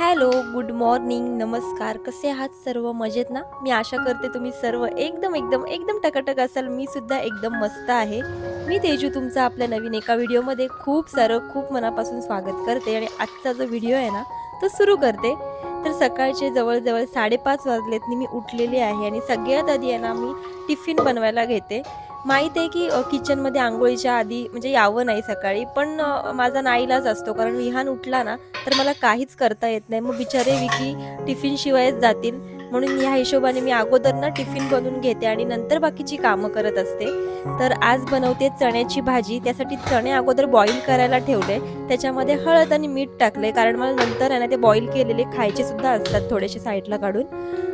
Hello good morning नमस्कार. कसे आहात सर्व? मजेत ना? मी आशा करते तुम्ही सर्व एकदम एकदम एकदम टकाटक असाल. मी सुद्धा एकदम मस्त आहे. मी तेजू तुमचा आपल्या नवीन एका व्हिडिओमध्ये खूप सारं खूप मनापासून स्वागत करते आणि आजचा जो व्हिडिओ आहे ना तो सुरू करते. तर सकाळचे जवळजवळ साडेपाच वाजलेत मी उठलेली आहे आणि सगळ्यात आधी आहे ना मी टिफिन बनवायला घेते. माहीत आहे की किचनमध्ये आंघोळीच्या आधी म्हणजे यावं नाही सकाळी पण माझा नाईलाज असतो. कारण विहान उठला ना तर मला काहीच करता येत नाही. मग बिचारे विकी टिफिनशिवायच जातील. म्हणून या हिशोबाने मी अगोदर ना टिफिन बनवून घेते आणि नंतर बाकीची कामं करत असते. तर आज बनवते चण्याची भाजी. त्यासाठी चणे अगोदर बॉईल करायला ठेवले. त्याच्यामध्ये हळद आणि मीठ टाकले. कारण मला नंतर आहे ना ते बॉईल केलेले खायचे सुद्धा असतात थोडेसे साईडला काढून.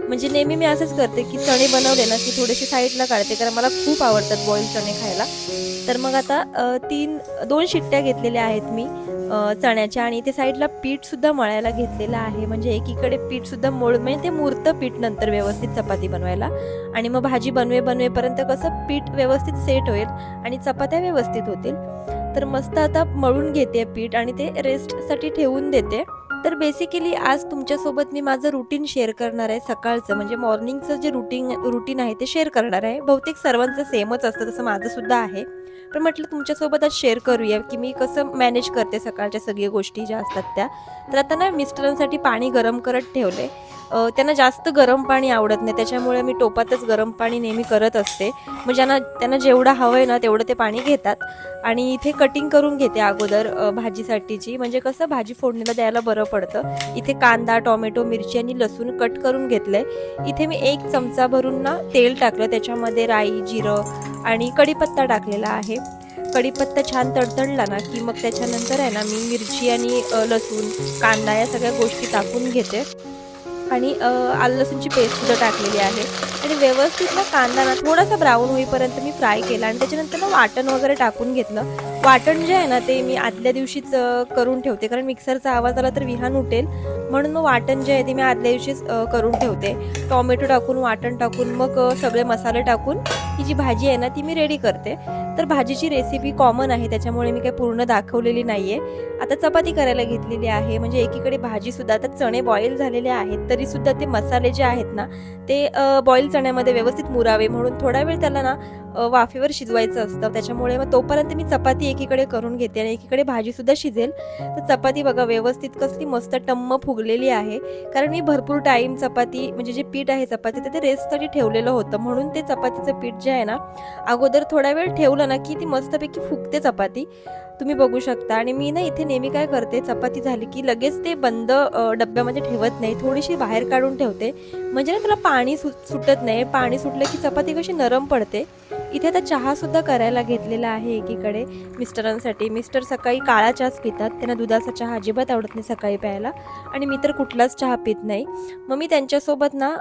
म्हणजे नेहमी मी असंच करते की चणे बनवले ना की थोडेसे साईडला काढते. कारण मला खूप आवडतात बॉईल चणे खायला. तर मग आता तीन दोन शिट्ट्या घेतलेल्या आहेत मी. चण्याच्या आणि ते साईडला पीठ सुद्धा मळायला घेतलेलं आहे. म्हणजे एकीकडे पीठ सुद्धा मोळ म्हणजे ते मुरतं पीठ नंतर व्यवस्थित चपाती बनवायला. आणि मग भाजी बनवे बनवेपर्यंत कसं पीठ व्यवस्थित सेट होईल आणि चपात्या व्यवस्थित होतील. तर मस्त आता मळून घेते पीठ आणि ते रेस्टसाठी ठेवून देते. तर बेसिकली आज तुमच्यासोबत मी माझं रुटीन शेअर करणार आहे सकाळचं. म्हणजे मॉर्निंगचं जे रुटीन रुटीन आहे ते शेअर करणार आहे. बहुतेक सर्वांचं सेमच असतं तसं माझं सुद्धा आहे. पण म्हटलं तुमच्यासोबत आज शेअर करूया की मी कसं मॅनेज करते सकाळच्या सगळ्या गोष्टी ज्या असतात त्या. तर आता ना मिस्टरांसाठी पाणी गरम करत ठेवले त्यांना जास्त गरम पाणी आवडत नाही. त्याच्यामुळे मी टोपातच गरम पाणी नेहमी करत असते. मग ज्यांना त्यांना जेवढं हवं आहे ना तेवढं ते पाणी घेतात. आणि इथे कटिंग करून घेते अगोदर भाजीसाठीची. म्हणजे कसं भाजी फोडणीला द्यायला बरं पडतं. इथे कांदा टोमॅटो मिरची आणि लसूण कट करून घेतलं आहे इथे मी एक चमचा भरून ना तेल टाकलं. त्याच्यामध्ये राई जिरं आणि कढीपत्ता टाकलेला आहे. कढीपत्ता छान तडतडला ना की मग त्याच्यानंतर आहे ना मी मिरची आणि लसूण कांदा या सगळ्या गोष्टी टाकून घेते. आणि आलं लसूणची पेस्ट सुद्धा टाकलेली आहे. आणि व्यवस्थित ना कांदा ना थोडासा ब्राऊन होईपर्यंत मी फ्राय केला आणि त्याच्यानंतर ना वाटण वगैरे टाकून घेतलं. वाटण जे आहे ना ते मी आदल्या दिवशीच करून ठेवते. कारण मिक्सरचा आवाज आला तर विहान उठेल. म्हणून मग वाटण जे आहे ते मी आदल्या दिवशीच करून ठेवते. टॉमॅटो टाकून वाटण टाकून मग सगळे मसाले टाकून ही जी भाजी आहे ना ती मी रेडी करते. तर भाजीची रेसिपी कॉमन आहे त्याच्यामुळे मी काही पूर्ण दाखवलेली नाही आहे आता चपाती करायला घेतलेली आहे म्हणजे एकीकडे भाजीसुद्धा आता चणे बॉईल झालेले आहेत तरीसुद्धा ते मसाले जे आहेत ना ते बॉईल चण्यामध्ये व्यवस्थित मुरावे म्हणून थोडा वेळ त्याला ना वाफेवर शिजवायचं असतं. त्याच्यामुळे मग तोपर्यंत मी चपाती एकीकडे करून घेते आणि एकीकडे भाजीसुद्धा शिजेल. तर चपाती बघा व्यवस्थित कसली मस्त टम्म फुगलेली आहे. कारण मी भरपूर टाईम चपाती म्हणजे जे पीठ आहे चपातीचं ते रेस्टसाठी ठेवलेलं होतं. म्हणून ते चपातीचं पीठ जे आहे ना अगोदर थोडा वेळ ठेवलं ना की ती मस्तपैकी फुगते चपाती. तुम्ही बघू शकता. आणि मी ना इथे नेहमी काय करते चपाती झाली की लगेच ते बंद डब्यामध्ये ठेवत नाही. थोडीशी बाहेर काढून ठेवते. म्हणजे ना त्याला पाणी सु सुटत नाही. पाणी सुटलं की चपाती कशी नरम पडते. इथे आता चहासुद्धा करायला घेतलेला आहे एकीकडे मिस्टरांसाठी. मिस्टर सकाळी काळा चहाच पितात. त्यांना दुधाचा चहा अजिबात आवडत नाही सकाळी प्यायला. आणि मी तर कुठलाच चहा पित नाही. मग मी त्यांच्यासोबत ना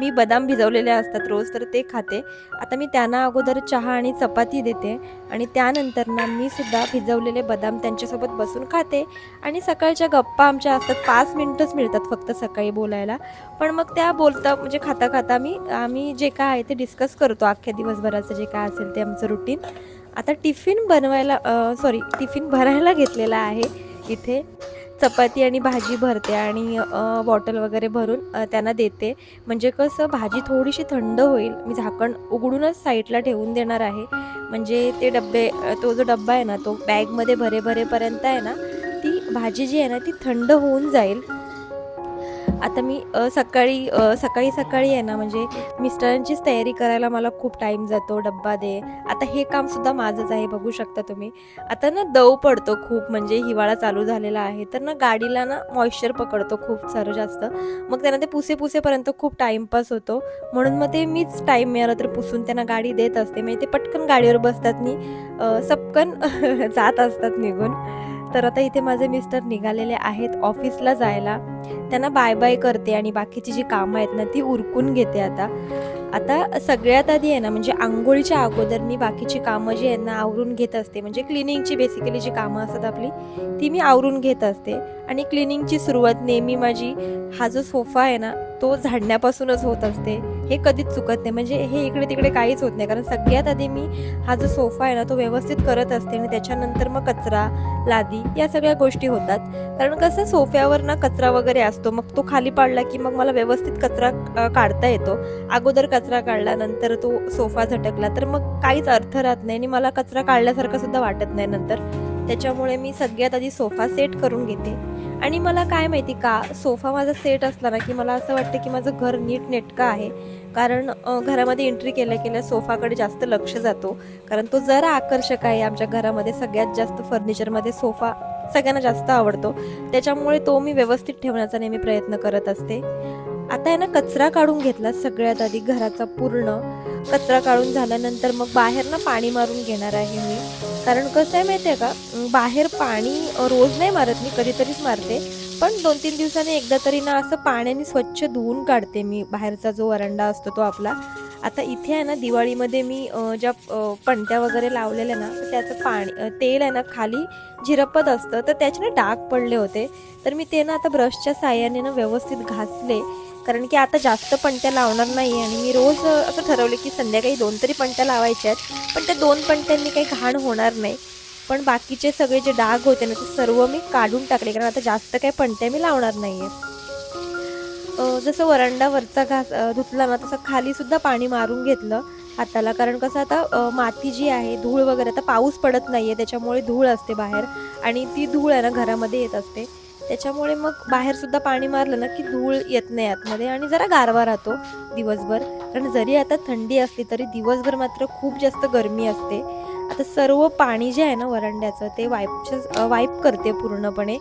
मी बदाम भिजवलेले असतात रोज तर ते खाते. आता मी त्यांना अगोदर चहा आणि चपाती देते आणि त्यानंतर ना मी सुद्धा भिजवलेले बदाम त्यांच्यासोबत बसून खाते. आणि सकाळच्या गप्पा आमच्या असतात पाच मिनटंच मिळतात फक्त सकाळी बोलायला. पण मग त्या बोलता म्हणजे खाता खाता मी आम्ही जे काय आहे ते डिस्कस करतो अख्ख्या दिवसभराचं जे काय असेल ते आमचं रुटीन आता टिफिन बनवायला सॉरी टिफिन भरायला घेतलेला आहे इथे. चपाती आणि भाजी भरते आणि बॉटल वगैरे भरून त्यांना देते. म्हणजे कसं भाजी थोडीशी थंड होईल. मी झाकण उघडूनच साईडला ठेवून देणार आहे. म्हणजे ते डब्बे तो जो डब्बा आहे ना तो बॅगमध्ये भरे भरेपर्यंत आहे ना ती भाजी जी आहे ना ती थंड होऊन जाईल. आता मी सकाळी सकाळी सकाळी आहे ना म्हणजे मिस्टरांचीच तयारी करायला मला खूप टाईम जातो डब्बा दे. आता हे काम सुद्धा माझंच आहे बघू शकता तुम्ही. आता ना दव पडतो खूप म्हणजे हिवाळा चालू झालेला आहे तर ना गाडीला ना मॉइश्चर पकडतो खूप सारं जास्त. मग त्यांना ते पुसे पुसेपर्यंत खूप टाईमपास होतो. म्हणून मग ते मीच टाईम मिळाला तर पुसून त्यांना गाडी देत असते. म्हणजे ते पटकन गाडीवर बसतात मी सपकन जात असतात निघून. तर आता इथे माझे मिस्टर निघालेले आहेत ऑफिसला जायला. त्यांना बाय बाय करते आणि बाकीची जी कामं आहेत ना ती उरकून घेते आता. आता सगळ्यात आधी आहे ना म्हणजे आंघोळीच्या अगोदर मी बाकीची कामं जी आहेत ना आवरून घेत असते. म्हणजे क्लिनिंगची बेसिकली जी कामं असतात आपली ती मी आवरून घेत असते. आणि क्लिनिंगची सुरुवात नेहमी माझी हा जो सोफा आहे ना तो झाडण्यापासूनच होत असते. हे कधीच चुकत नाही. म्हणजे हे इकडे तिकडे काहीच होत नाही. कारण सगळ्यात आधी मी हा जो सोफा आहे ना तो व्यवस्थित करत असते आणि त्याच्यानंतर मग कचरा लादी या सगळ्या गोष्टी होतात. कारण कसं सोफ्यावर ना कचरा वगैरे असतो. मग तो खाली पाडला की मग मला व्यवस्थित कचरा काढता येतो. अगोदर कचरा काढला नंतर तो सोफा झटकला तर मग काहीच अर्थ राहत नाही आणि मला कचरा काढल्यासारखं सुद्धा वाटत नाही नंतर. त्याच्यामुळे मी सगळ्यात आधी सोफा सेट करून घेते. आणि मला काय माहिती का सोफा माझा सेट असला ना की मला असं वाटतं की माझं घर नीट नेटकं आहे. कारण घरामध्ये एंट्री केल्या केल्या सोफाकडे जास्त लक्ष जातो. कारण तो जरा आकर्षक आहे. आमच्या घरामध्ये सगळ्यात जास्त फर्निचरमध्ये सोफा सगळ्यांना जास्त आवडतो. त्याच्यामुळे तो मी व्यवस्थित ठेवण्याचा नेहमी प्रयत्न करत असते. आता आहे ना कचरा काढून घेतला सगळ्यात आधी घराचा पूर्ण. कचरा काढून झाल्यानंतर मग बाहेर ना पाणी मारून घेणार आहे मी. कारण कसं आहे माहिती आहे का बाहेर पाणी रोज नाही मारत मी कधीतरीच मारते. पण दोन तीन दिवसांनी एकदा तरी ना असं पाण्याने स्वच्छ धुवून काढते मी. बाहेरचा जो वरंडा असतो तो आपला. आता इथे आहे ना दिवाळीमध्ये मी ज्या पणत्या वगैरे लावलेल्या ना तर त्याचं पाणी तेल आहे ना खाली झिरपत असतं. तर त्याचे ना डाग पडले होते. तर मी ते ना आता ब्रशच्या साह्याने ना व्यवस्थित घासले. कारण की आता जास्त पणत्या लावणार नाही आणि मी रोज असं ठरवलं की संध्याकाळी दोन तरी पणत्या लावायच्या आहेत पण त्या दोन पणत्यांनी काही घाण होणार नाही. पण बाकीचे सगळे जे डाग होते ना ते सर्व मी काढून टाकले कारण आता जास्त काही पणत्या मी लावणार नाही आहे जसं वरंडावरचा घास धुतला ना तसं खालीसुद्धा पाणी मारून घेतलं हाताला कारण कसं आता माती जी आहे धूळ वगैरे आता पाऊस पडत नाही आहे त्याच्यामुळे धूळ असते बाहेर आणि ती धूळ आहे ना घरामध्ये येत असते. त्याच्यामुळे मग बाहेर सुद्धा पाणी मारलं ना की धूळ येत नाही आतमध्ये आणि जरा गारवा राहतो दिवसभर. कारण जरी आता थंडी असली तरी दिवसभर मात्र खूप जास्त गरमी असते. आता सर्व पाणी जे आहे ना वरांड्याचं ते वाईपच्या वाईप करते पूर्णपणे.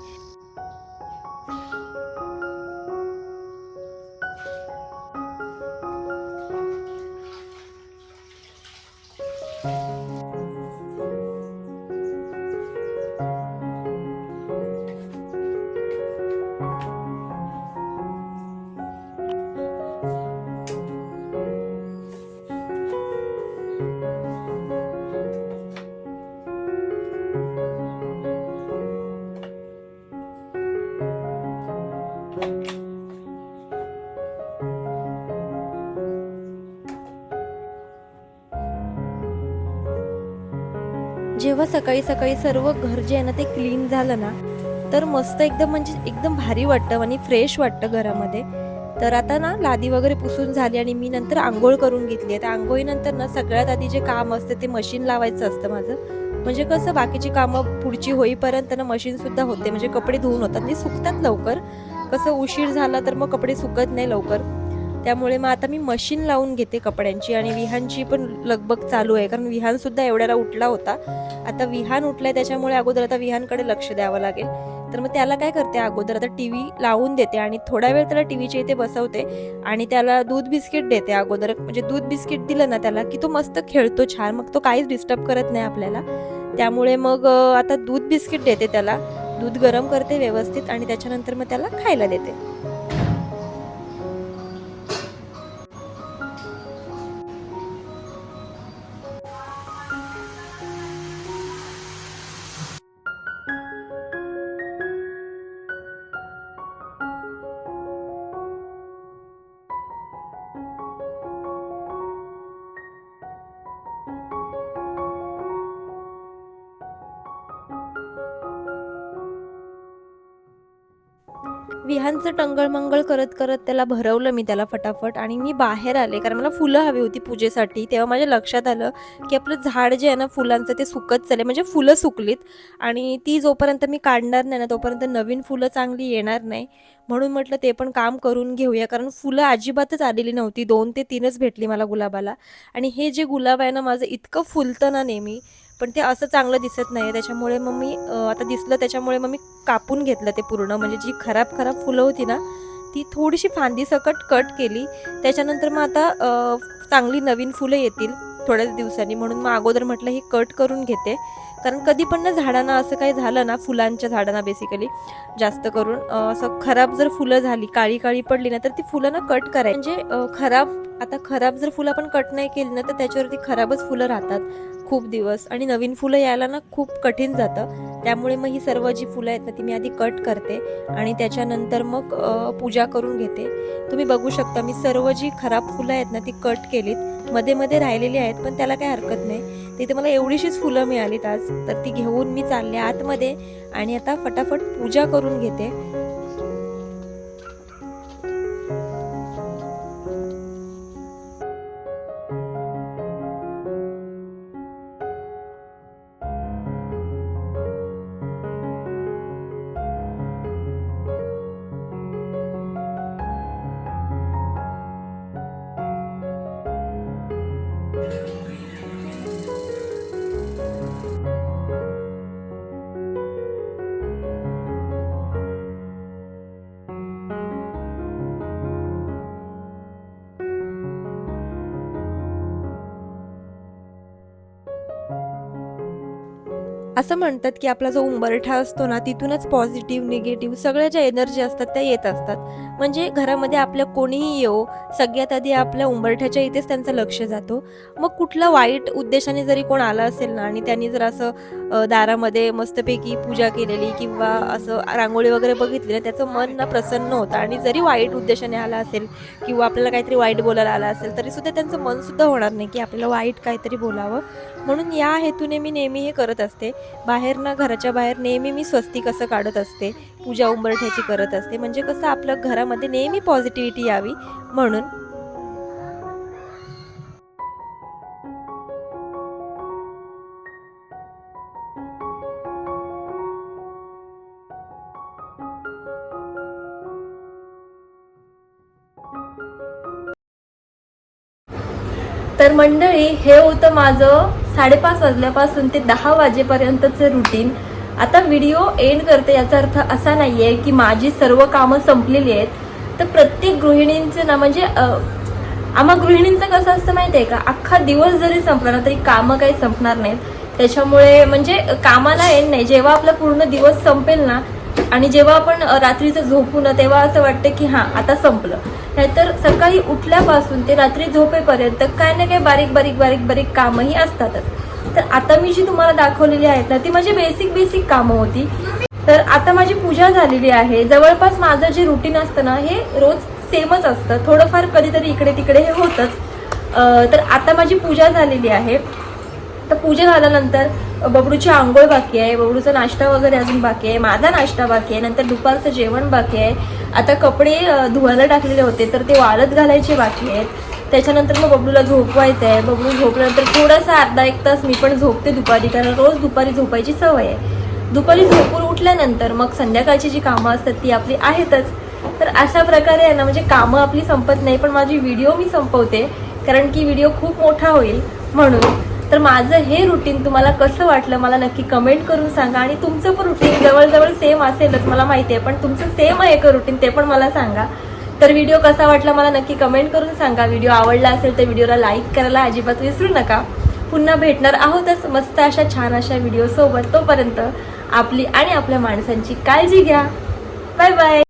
जेव्हा सकाळी सकाळी सर्व घर जे आहे ना ते क्लीन झालं ना तर मस्त एकदम म्हणजे एकदम भारी वाटतं आणि फ्रेश वाटतं घरामध्ये. तर आता ना लादी वगैरे पुसून झाली आणि मी नंतर आंघोळ करून घेतली. आहे तर आंघोळीनंतर ना सगळ्यात आधी जे काम असतं ते मशीन लावायचं असतं माझं. म्हणजे कसं बाकीची कामं पुढची होईपर्यंत ना मशीनसुद्धा होते. म्हणजे कपडे धुवून होतात. ते सुकतात लवकर. कसं उशीर झाला तर मग कपडे सुकत नाही लवकर. त्यामुळे मग आता मी मशीन लावून घेते कपड्यांची आणि विहानची पण लगबग चालू आहे. कारण विहान सुद्धा एवढ्याला उठला होता. आता विहान उठलाय त्याच्यामुळे अगोदर आता विहानकडे लक्ष द्यावं लागेल. तर मग त्याला काय करते अगोदर आता टी व्ही लावून देते आणि थोडा वेळ त्याला टी व्हीच्या इथे बसवते आणि त्याला दूध बिस्किट देते अगोदर. म्हणजे दूध बिस्किट दिलं ना त्याला की तो मस्त खेळतो छान. मग तो काहीच डिस्टर्ब करत नाही आपल्याला. त्यामुळे मग आता दूध बिस्किट देते त्याला. दूध गरम करते व्यवस्थित आणि त्याच्यानंतर मग त्याला खायला देते. विहांचं टंगळमंगळ करत करत त्याला भरवलं मी त्याला फटाफट आणि मी बाहेर आले. कारण मला फुलं हवी होती पूजेसाठी. तेव्हा माझ्या लक्षात आलं की आपलं झाड जे आहे ना फुलांचं ते सुकत चालले म्हणजे फुलं सुकलीत आणि ती जोपर्यंत मी काढणार नाही ना तोपर्यंत नवीन फुलं चांगली येणार नाही. म्हणून म्हटलं ते पण काम करून घेऊया. कारण फुलं अजिबातच आलेली नव्हती. दोन ते तीनच भेटली मला गुलाबाला. आणि हे जे गुलाब आहे ना माझं इतकं फुलतं ना नेहमी पण ते असं चांगलं दिसत नाही त्याच्यामुळे मग मी आता दिसलं त्याच्यामुळे मग मी कापून घेतलं ते पूर्ण. म्हणजे जी खराब खराब फुलं होती ना ती थोडीशी फांदी सकट कट केली. त्याच्यानंतर मग आता चांगली नवीन फुलं येतील थोड्याच दिवसांनी म्हणून मग अगोदर म्हटलं ही कट करून घेते. कारण कधी पण ना झाडांना असं काही झालं ना फुलांच्या झाडांना बेसिकली जास्त करून असं खराब जर फुलं झाली काळी काळी पडली ना तर ती फुलं ना कट करायची. म्हणजे खराब आता खराब जर फुलं आपण कट नाही केली ना तर त्याच्यावरती खराबच फुलं राहतात खूप दिवस. आणि नवीन फुलं यायला ना खूप कठीण जातं. त्यामुळे मग ही सर्व जी फुलं आहेत ना ती मी आधी कट करते आणि त्याच्यानंतर मग पूजा करून घेते. तुम्ही बघू शकता मी सर्व जी खराब फुलं आहेत ना ती कट केलीत. मध्ये मध्ये राहिलेली आहेत पण त्याला काही हरकत नाही. तिथे मला एवढीशीच फुलं मिळालीत आज. तर ती घेऊन मी चालले आतमध्ये आणि आता फटाफट पूजा करून घेते. असं म्हणतात की आपला जो उंबरठा असतो ना तिथूनच पॉझिटिव्ह निगेटिव्ह सगळ्या ज्या एनर्जी असतात त्या येत असतात. म्हणजे घरामध्ये आपल्या कोणीही येऊ सगळ्यात आधी आपल्या उंबरठ्याच्या इथेच त्यांचं लक्ष जातो. मग कुठलं वाईट उद्देशाने जरी कोण आलं असेल ना आणि त्यांनी जर असं दारामध्ये मस्तपैकी पूजा केलेली किंवा असं रांगोळी वगैरे बघितली ना त्याचं मन ना प्रसन्न होतं आणि जरी वाईट उद्देशाने आला असेल किंवा आपल्याला काहीतरी वाईट बोलायला आला असेल तरीसुद्धा त्यांचं मनसुद्धा होणार नाही की आपल्याला वाईट काहीतरी बोलावं. म्हणून या हेतूने मी नेहमी हे करत असते. बाहेर ना घराच्या बाहेर नेहमी मी स्वस्तिक असं काढत असते पूजा उंबरठ्याची करत असते. म्हणजे कसं आपलं घरामध्ये नेहमी पॉझिटिव्हिटी यावी म्हणून. तर मंडळी हे होतं माझं साडेपाच वाजल्यापासून ते दहा वाजेपर्यंतचं रुटीन आता व्हिडिओ एंड करते याचा अर्थ असा नाही आहे की माझी सर्व कामं संपलेली आहेत. तर प्रत्येक गृहिणींचं ना म्हणजे आम्हा गृहिणींचं कसं असतं माहिती आहे का? अख्खा दिवस जरी संपला ना तरी कामं काही संपणार नाहीत. त्याच्यामुळे म्हणजे कामाला एंड नाही. जेव्हा आपला पूर्ण दिवस संपेल ना आणि जेव्हा आपण रात्रीचं झोपू ना तेव्हा असं वाटतं की हां आता संपलं. नाहीतर सकाळी उठल्यापासून ते रात्री झोपेपर्यंत काय ना काय बारीक बारीक बारीक बारीक कामंही असतातच. तर आता मी जी तुम्हाला दाखवलेली आहेत ना ती माझी बेसिक बेसिक कामं होती. तर आता माझी पूजा झालेली आहे. जवळपास माझं जे रुटीन असतं ना हे रोज सेमच असतं. थोडंफार कधीतरी इकडे तिकडे हे होतंच. तर आता माझी पूजा झालेली आहे. तर पूजा झाल्यानंतर बबडूची आंघोळ बाकी आहे बबडूचा नाश्ता वगैरे अजून बाकी आहे माझा नाश्ता बाकी आहे नंतर दुपारचं जेवण बाकी आहे. आता कपडे धुवायला टाकलेले होते तर ते वाळत घालायचे बाकी आहेत. त्याच्यानंतर मग बबडूला झोपवायचं आहे. बबडू झोपल्यानंतर थोडासा अर्धा एक तास मी पण झोपते दुपारी कारण रोज दुपारी झोपायची सवय आहे. दुपारी झोपून उठल्यानंतर मग संध्याकाळची जी कामं असतात ती आपली आहेतच. तर अशा प्रकारे आहे ना म्हणजे कामं आपली संपत नाही पण माझी व्हिडिओ मी संपवते कारण की व्हिडिओ खूप मोठा होईल म्हणून. तर माझं हे रुटीन तुम्हाला कसं वाटलं मला नक्की कमेंट करून सांगा. आणि तुमचं पण रुटीन जवळजवळ सेम असेलच मला माहिती आहे पण तुमचं सेम आहे का रुटीन ते पण मला सांगा. तर व्हिडिओ कसा वाटला मला नक्की कमेंट करून सांगा. व्हिडिओ आवडला असेल तर व्हिडिओला लाईक करायला अजिबात विसरू नका. पुन्हा भेटणार आहोतच मस्त अशा छान अशा व्हिडिओसोबत तोपर्यंत आपली आणि आपल्या माणसांची काळजी घ्या. Bye bye